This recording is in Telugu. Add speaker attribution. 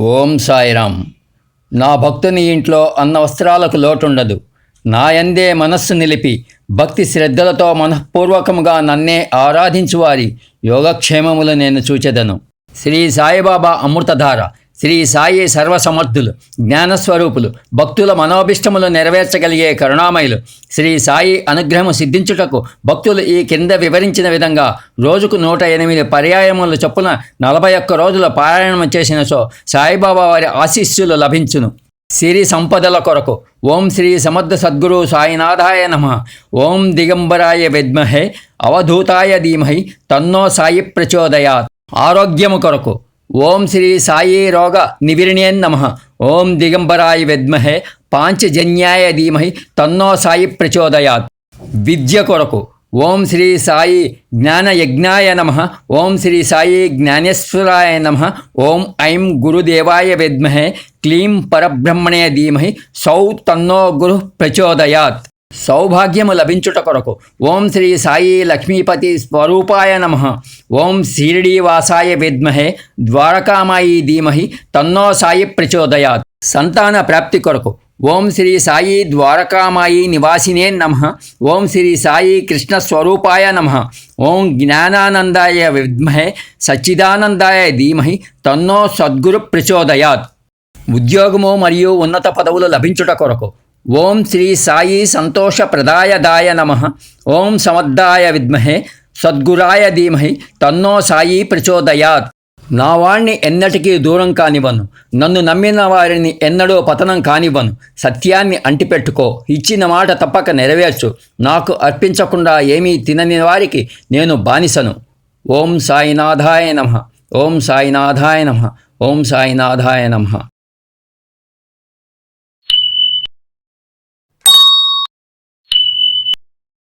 Speaker 1: ఓం సాయిరామ్. నా భక్తుని ఇంట్లో అన్న వస్త్రాలకు లోటుండదు. నాయందే మనస్సు నిలిపి భక్తి శ్రద్ధలతో మనఃపూర్వకముగా నన్నే ఆరాధించువారి యోగక్షేమములు నేను చూచెదను. శ్రీ సాయిబాబా అమృతధార శ్రీ సాయి సర్వసమర్థులు జ్ఞానస్వరూపులు భక్తుల మనోభిష్టములు నెరవేర్చగలిగే కరుణామయులు. శ్రీ సాయి అనుగ్రహము సిద్ధించుటకు భక్తులు ఈ కింద వివరించిన విధంగా రోజుకు నూట ఎనిమిది పర్యాయములు చొప్పున నలభై ఒక్క రోజుల పారాయణం చేసిన సో సాయిబాబా వారి ఆశీస్సులు లభించును. సిరి సంపదల కొరకు ఓం శ్రీ సమర్థ సద్గురు సాయినాథాయ నమ. ఓం దిగంబరాయ విద్మహే అవధూతాయ ధీమహి తన్నో సాయి ప్రచోదయాత్. ఆరోగ్యము కొరకు ఓం శ్రీ సాయి రోగ నివిరణ్యన్ నమ. ఓం దిగంబరాయ విద్మహే పాంచజన్యాయ ధీమహి తన్నో సాయి ప్రచోదయాత్. విద్య కొరకు ఓం శ్రీ సాయి జ్ఞాన యజ్ఞాయ నమ. ఓం శ్రీ సాయి జ్ఞానేశ్వరాయ నమ. ఓం ఐం గురుదేవాయ విద్మహే క్లీం పరబ్రహ్మణే ధీమహి సౌ తన్నో గురు ప్రచోదయాత్. సౌభాగ్యము లభించుట కొరకు. ఓం శ్రీ సాయి లక్ష్మీపతి స్వరూపాయ నమ. ఓం షిరిడీవాసాయ విద్మహే ద్వారకామాయి ధీమహి తన్నో సాయి ప్రచోదయాత్. సంతాన ప్రాప్తి కొరకు. ఓం శ్రీ సాయి ద్వారకామాయి నివాసినే నమ. ఓం శ్రీ సాయి కృష్ణ స్వరూపాయ నమ. ఓం జ్ఞానానందాయ విద్మహే సచ్చిదానందాయ ధీమహి తన్నో సద్గురు ప్రచోదయాత్. ఉద్యోగము మరియు ఉన్నత పదవులు లభించుట కొరకు. ఓం శ్రీ సాయి సంతోషప్రదాయదాయ నమ. ఓం సమర్థాయ విద్మహే. సద్గురాయ ధీమహి. తన్నో సాయి ప్రచోదయాత్. నా వాణ్ణి ఎన్నటికీ దూరం కానివ్వను. నన్ను నమ్మిన వారిని ఎన్నడూ పతనం కానివ్వను. సత్యాన్ని అంటిపెట్టుకో. ఇచ్చిన మాట తప్పక నెరవేర్చు. నాకు అర్పించకుండా ఏమీ తినని వారికి నేను బానిసను. ఓం సాయినాథాయ నమ. ఓం సాయినాథాయ నమ. ఓం సాయినాథాయ నమ.